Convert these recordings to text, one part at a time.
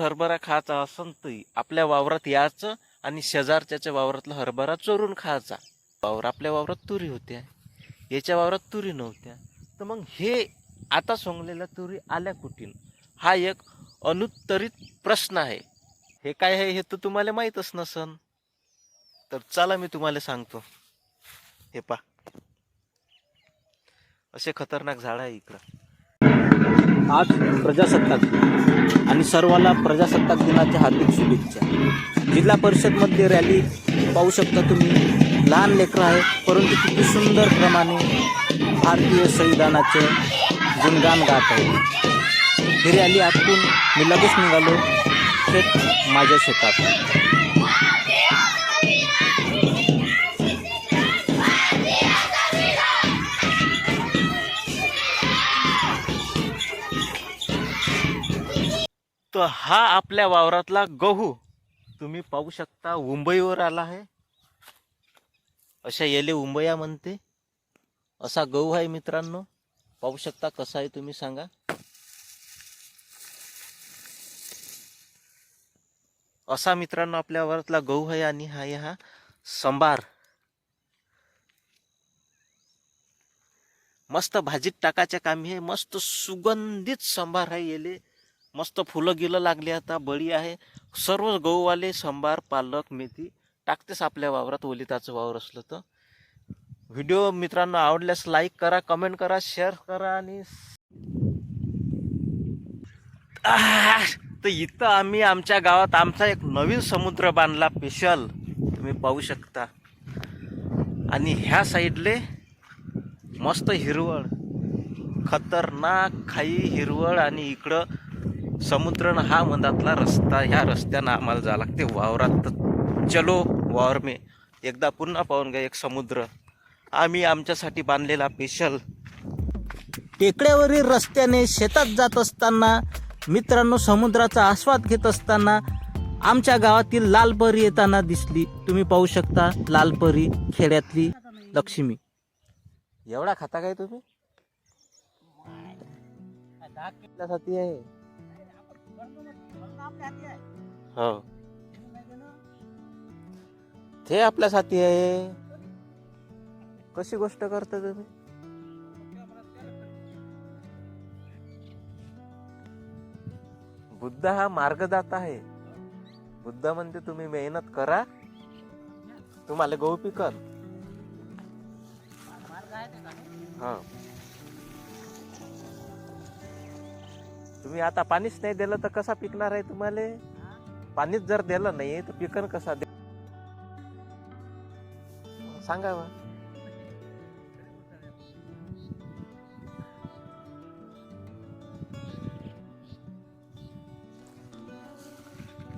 हरभरा खायचा असन तर आपल्या वावरात यायचं आणि शेजारच्याच्या वावरातला हरभरा चोरून खायचा. वावर आपल्या वावरात तुरी होत्या. याच्या वावरात तुरी नव्हत्या. तर मग हे आता सोंगलेल्या तुरी आल्या कुठून? हा एक अनुत्तरित प्रश्न आहे. हे काय आहे हे तर तुम्हाला माहीतच नसन. तर चला मी तुम्हाला सांगतो. हे पा असे खतरनाक झाड आहे इकडं. आज प्रजासत्ताक दिन. आणि सर्वाला प्रजासत्ताक दिनाच्या हार्दिक शुभेच्छा. जिल्हा परिषदमध्ये रॅली पाहू शकता तुम्ही. लहान लेकरं आहे परंतु किती सुंदर प्रमाणे भारतीय संविधानाचे गुणगान गात आहे ही रॅली आटून मी लगेच निघालो थेट माझ्या शेतात. तर हा आपल्या वावरातला गहू. तुम्ही पाहू शकता मुंबईवर आला आहे. अशा येले उंबया म्हणते. असा गहू आहे मित्रांनो. पाहू शकता कसा आहे तुम्ही सांगा. असा मित्रांनो आपल्या वावरातला गहू आहे आणि हा आहे हा संभार मस्त भाजीत टाकाच्या कामी आहे. मस्त सुगंधित संभार आहे येले. मस्त फुलं गिलं लागली आता बळी आहे. सर्व गहूवाले संभार पालक मेथी टाकतेच आपल्या वावरात ओलिताचं वावर असलं तर. व्हिडिओ मित्रांनो आवडल्यास लाईक करा कमेंट करा शेअर करा आणि तर इथं आम्ही आमच्या गावात आमचा एक नवीन समुद्र बांधला स्पेशल तुम्ही पाहू शकता. आणि ह्या साईडले मस्त हिरवळ. खतरनाक खाई हिरवळ आणि इकडं समुद्र न हा मधातला रस्ता ह्या रस्त्यानं आम्हाला जावं लागते. वावरात तर चलो वावर मे. एकदा पुन्हा पाहून घ्या एक समुद्र. आम्ही आमच्यासाठी बांधलेला स्पेशल टेकड्यावरील रस्त्याने शेतात जात असताना मित्रांनो समुद्राचा आस्वाद घेत असताना आमच्या गावातील लालपरी येताना दिसली. तुम्ही पाहू शकता लालपरी खेड्यातली लक्ष्मी. एवढा खाता काय तुम्ही? आहे. हो. ते आपल्यासाठी आहे. कशी गोष्ट करता तुम्ही? बुद्ध हा मार्गदाता आहे. बुद्ध म्हणते तुम्ही मेहनत करा. तुम्हाला गहू पिकल हा. तुम्ही आता पाणीच नाही दिलं तर कसा पिकणार आहे तुम्हाला? पाणीच जर दिलं नाही तर पिकन कसा दे सांगा बा.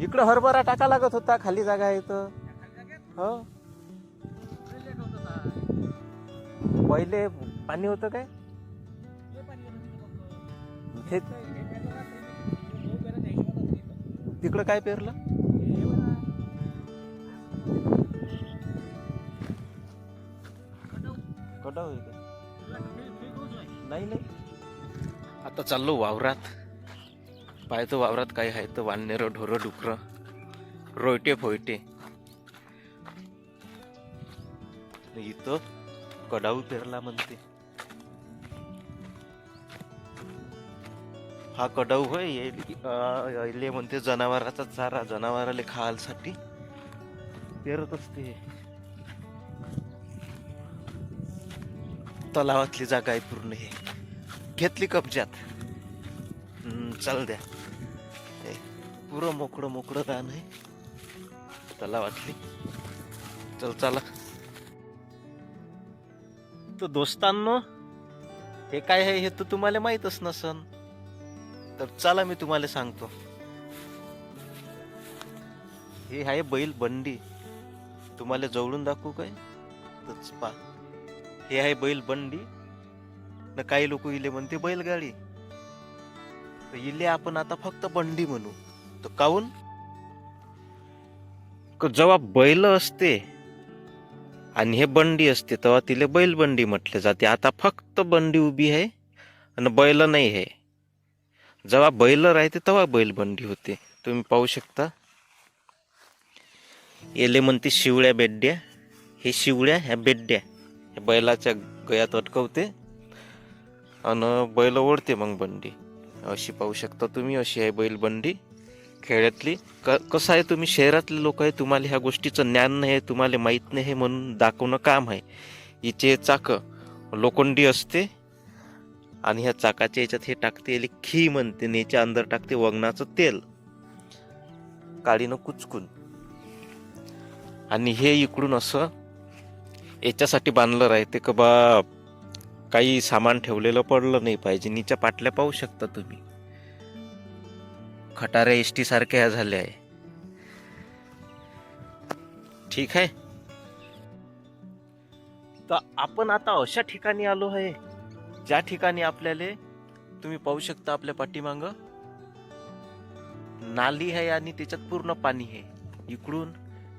इकडं हरभरा टाका लागत होता खाली जागा आहे तर हो? पहिले पाणी होतं काय? हे तिकडं काय पेरलं? होईल का? नाही नाही. आता चाललो वावरात. पाहतो वावरात काय आहे तर वाननेरं ढोरं डुकरं. रोयटे फोयटे. इथं कडाऊ पेरला म्हणते. हा कडव होय येले म्हणते जनावराचा चारा जनावराले खायसाठी पेरत असते. तलावातली जागा आहे पूर्ण हे. घेतली कब्जात चल द्या. हे पुरं मोकळं मोकळं रान आहे. तलावातली. चल चला. तर दोस्तांनो हे काय आहे हे तर तुम्हाला माहीतच नसन. तर चला मी तुम्हाला सांगतो. हे आहे बैल बंडी. तुम्हाला जवळून दाखवू काय? तच पा. हे आहे बैल बंडी. न काही लोक इले म्हणते बैलगाडी. तर इले आपण आता फक्त बंडी म्हणू. तर काऊन? जेव्हा बैल असते आणि हे बंडी असते तेव्हा तिले बैलबंडी म्हटले जाते. आता फक्त बंडी उभी आहे आणि बैल नाही आहे. जेव्हा बैल राहते तेव्हा बैलबंडी होते. तुम्ही पाहू शकता. येले म्हणते शिवळ्या बेड्या. हे शिवळ्या ह्या बेड्या. ह्या बैलाच्या गयात अटकवते. आणि बैल ओढते मग बंडी अशी पाहू शकता तुम्ही अशी आहे बैलबंडी खेड्यातली क कसं आहे तुम्ही शहरातले लोक आहे तुम्हाला ह्या गोष्टीचं ज्ञान नाही आहे तुम्हाला माहीत नाही आहे म्हणून दाखवणं काम आहे. हिचे चाकं लोखंडी असते. आणि ह्या चाकाच्या याच्यात हे टाकते याला खी म्हणते नेच्या अंदर टाकते वगणाचं तेल. काळीनं कुचकून. आणि हे इकडून असं याच्यासाठी बांधलं राहते का बा काही सामान ठेवलेलं पडलं नाही पाहिजे. नीच्या पाटल्या पाहू शकता तुम्ही. खटाऱ्या एस टी सारख्या ह्या झाल्या आहे. ठीक आहे? तर आपण आता अशा ठिकाणी आलो आहे. ज्या ठिकाणी आपल्याला तुम्ही पाहू शकता आपल्या पाठीमाग नाली आहे आणि त्याच्यात पूर्ण पाणी आहे. इकडून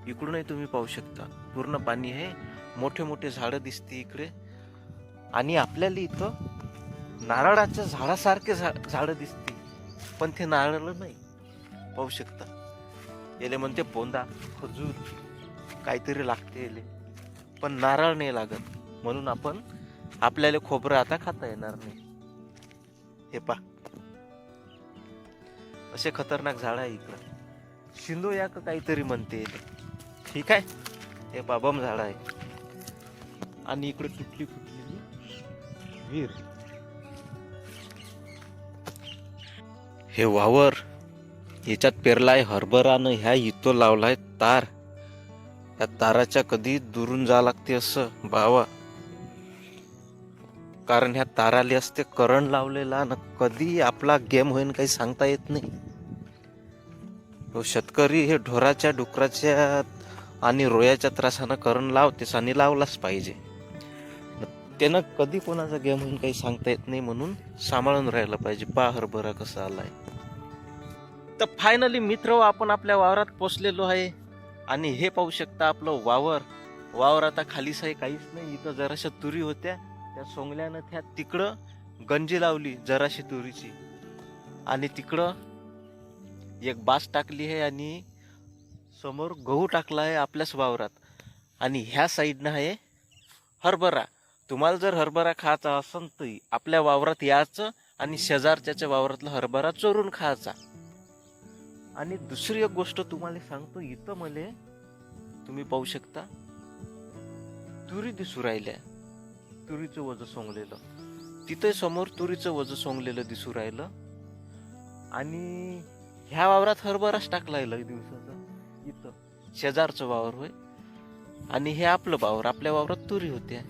इकडूनही तुम्ही पाहू शकता. पूर्ण पाणी आहे. मोठे मोठे झाडं दिसते इकडे. आणि आपल्याला इथं नारळाच्या झाडासारखे झा झाडं दिसते. पण ते नारळ नाही. पाहू शकता. याले म्हणते बोंदा. खजूर. काहीतरी लागते याले. पण नारळ नाही लागत. म्हणून आपण आपल्याला खोबरं आता खाता येणार नाही. हे पा. असे खतरनाक झाड आहे इकडं. शिंदो या का काहीतरी म्हणते. ठीक आहे? हे पा बम झाड आहे. आणि इकडे तुटली फुटलेली वीर हे वावर. याच्यात पेरलाय हरभरानं. ह्या इथं लावलाय तार. या ताराच्या कधी दुरून जा लागते असं बावा. कारण ह्या ताराले असते करण लावलेला ना कधी आपला गेम होईन काही सांगता येत नाही. तो शेतकरी हे ढोराच्या डुकराच्या आणि रोयाच्या त्रासानं करण लावतेस आणि लावलाच पाहिजे. त्यानं कधी कोणाचा गेम होईन काही सांगता येत नाही म्हणून सांभाळून राहायला पाहिजे. पा हरभरा कसा आलाय. तर फायनली मित्र आपण आपल्या वावरात पोचलेलो आहे. आणि हे पाहू शकता आपलं वावर. वावर आता खालीच आहे काहीच नाही. इथं जराशा तुरी होत्या. त्या सोंगल्यानं त्या तिकडं गंजी लावली जराशी तुरीची. आणि तिकडं एक बास टाकली आहे आणि समोर गहू टाकला आहे आपल्याच वावरात. आणि ह्या साईडनं आहे हरभरा. तुम्हाला जर हरभरा खायचा असेल तर आपल्या वावरात यायचं आणि शेजारच्याच्या वावरातला हरभरा चोरून खायचा. आणि दुसरी एक गोष्ट तुम्हाला सांगतो इथं मले तुम्ही पाहू शकता तुरी दिसू राहिल्या. तुरीचं वज सोंगलेलं. तिथे समोर तुरीचं वज सोंगलेलं दिसू राहिलं. आणि ह्या वावरात हरभराच टाकलायला दिवसाचा. इथं. शेजारचं वावर होय. आणि हे आपलं वावर आपल्या वावरात तुरी होत्या.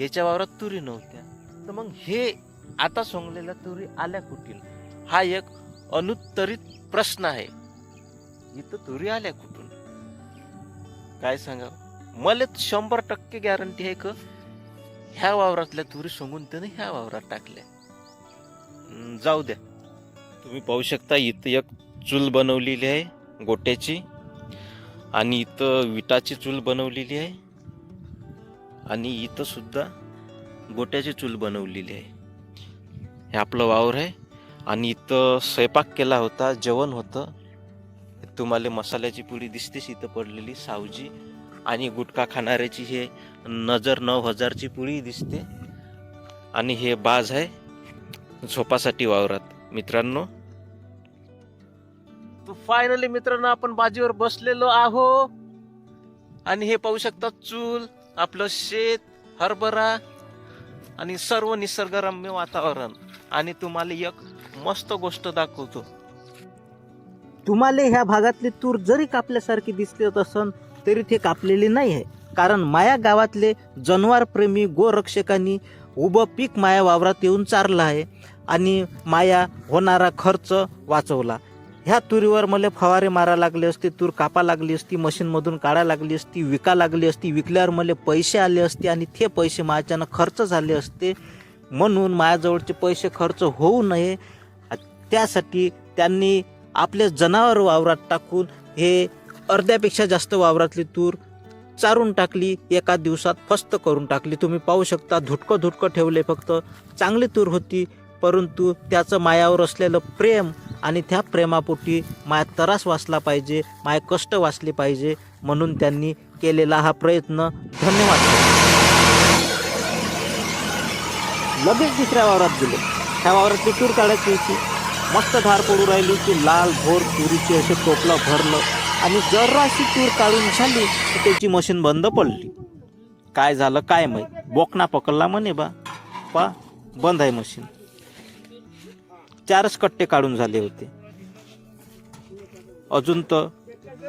याच्या वावरात तुरी नव्हत्या. तर मग हे आता सोंगलेल्या तुरी आल्या कुठील? हा एक अनुत्तरित प्रश्न आहे. इथं तुरी आल्या कुठून? काय सांगा मला शंभर टक्के गॅरंटी आहे का? ह्या वावरातल्या तुरी सोंगून त्याने ह्या वावरात टाकल्या. जाऊ द्या. तुम्ही पाहू शकता इथं एक चूल बनवलेली आहे गोट्याची. आणि इथं विटाची चूल बनवलेली आहे. आणि इथं सुद्धा गोट्याची चूल बनवलेली आहे. हे आपलं वावर आहे. आणि इथं स्वयंपाक केला होता जेवण होतं. तुम्हाला मसाल्याची पुडी दिसतेच इथं पडलेली सावजी. आणि गुटखा खाणाऱ्याची हे नजर नऊ हजारची पुडी दिसते. आणि हे बाज आहे झोपासाठी वावरात. मित्रांनो. तो फायनली मित्रांनो आपण बाजीवर बसलेलो आहो आणि हे पाहू शकता चूल आपलं शेत हरभरा आणि सर्व निसर्गरम्य वातावरण. आणि तुम्हाला एक मस्त गोष्ट दाखवतो. तुम्हाला ह्या भागातली तूर जरी कापल्यासारखी दिसत असन तरी ते कापलेली नाही आहे. कारण माया गावातले जनावरप्रेमी गोरक्षकांनी उभं पीक माया वावरात येऊन चारलं आहे आणि माया होणारा खर्च वाचवला. ह्या तुरीवर मला फवारे मारा लागले असते तूर कापा लागली असती मशीनमधून काढा लागली असती विका लागली असती विकल्यावर मला पैसे आले असते आणि ते पैसे माझ्यानं खर्च झाले असते. म्हणून माझ्याजवळचे पैसे खर्च होऊ नये. त्यासाठी त्यांनी आपले जनावर वावरात टाकून हे अर्ध्यापेक्षा जास्त वावरातली तूर चारून टाकली एका दिवसात फस्त करून टाकली. तुम्ही पाहू शकता धुटकं धुटकं ठेवले फक्त. चांगली तूर होती परंतु त्याचं मायावर असलेलं प्रेम आणि त्या प्रेमापोटी माया तरास वाचला पाहिजे माय कष्ट वाचले पाहिजे म्हणून त्यांनी केलेला हा प्रयत्न धन्यवाद. लगेच दुसऱ्या वावरात गेले. त्या वावरातली तूर काढायची होती. मस्त धार पडू राहिली की लाल भोर तुरीची असे टोपलं भरलं. आणि जराशी तूर काढून झाली की त्याची मशीन बंद पडली. काय झालं काय माहीत? बोकना पकडला म्हणे बा. पा बंद आहे मशीन. चारच कट्टे काढून झाले होते. अजून तर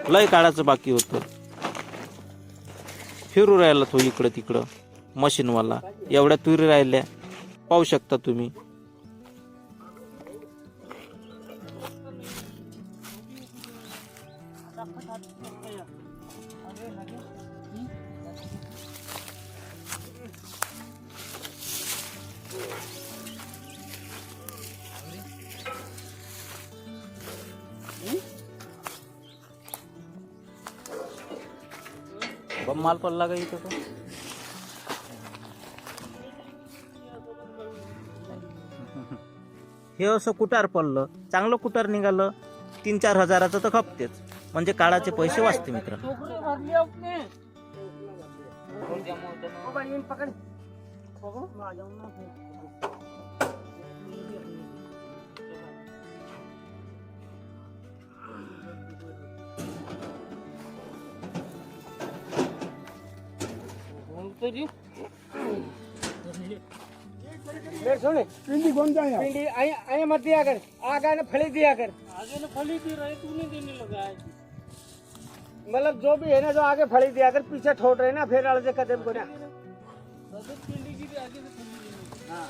लय काढायचं बाकी होतं. फिरू राहिला तो इकडं तिकडं. मशीनवाला. एवढ्या तुरी राहिल्या. पाहू शकता तुम्ही. माल पडला का इथं हे असं कुटार पडलं. चांगलं कुटार निघालं. तीन चार हजाराचं तर खपतेच. म्हणजे काळाचे पैसे वाचते मित्र. पिंडी कौन जाए पिंडी आई आई मत दिया कर. आगे ने फली दिया कर. मतलब जो भी है ना जो आगे फड़ी दिया अगर पीछे ठोट रहे ना फिर अड़जे कदम को ना। हाँ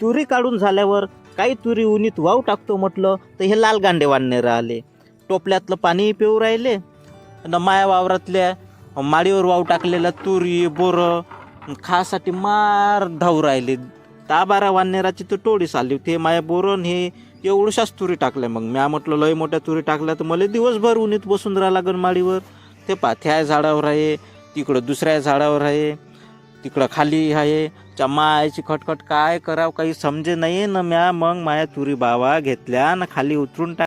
तुरी काढून झाल्यावर काही तुरी उन्हीत वाहू टाकतो म्हटलं तर हे लाल गांडे वाढणे राहिले. टोपल्यातलं पाणी पिऊ राहिले. न माया वावरातल्या माडीवर वाहू टाकलेला तुरी बोरं खासाठी मार धावू राहिले. दहा बारा वानेराची तर टोळीस आली ते माया बोरं हे एवढशाच तुरी टाकल्या मग. म्या म्हटलं लय मोठ्या तुरी टाकल्या तर मला दिवसभर उन्हीत बसून राहा लागन माडीवर ते पाथ्या झाडावर आहे तिकडं दुसऱ्या झाडावर आहे तिकडं खाली आहे. च्या मायाची खटखट काय करावं काही समजे नाही ना म्या. मग माया तुरी बावा घेतल्या ना खाली उतरून टाक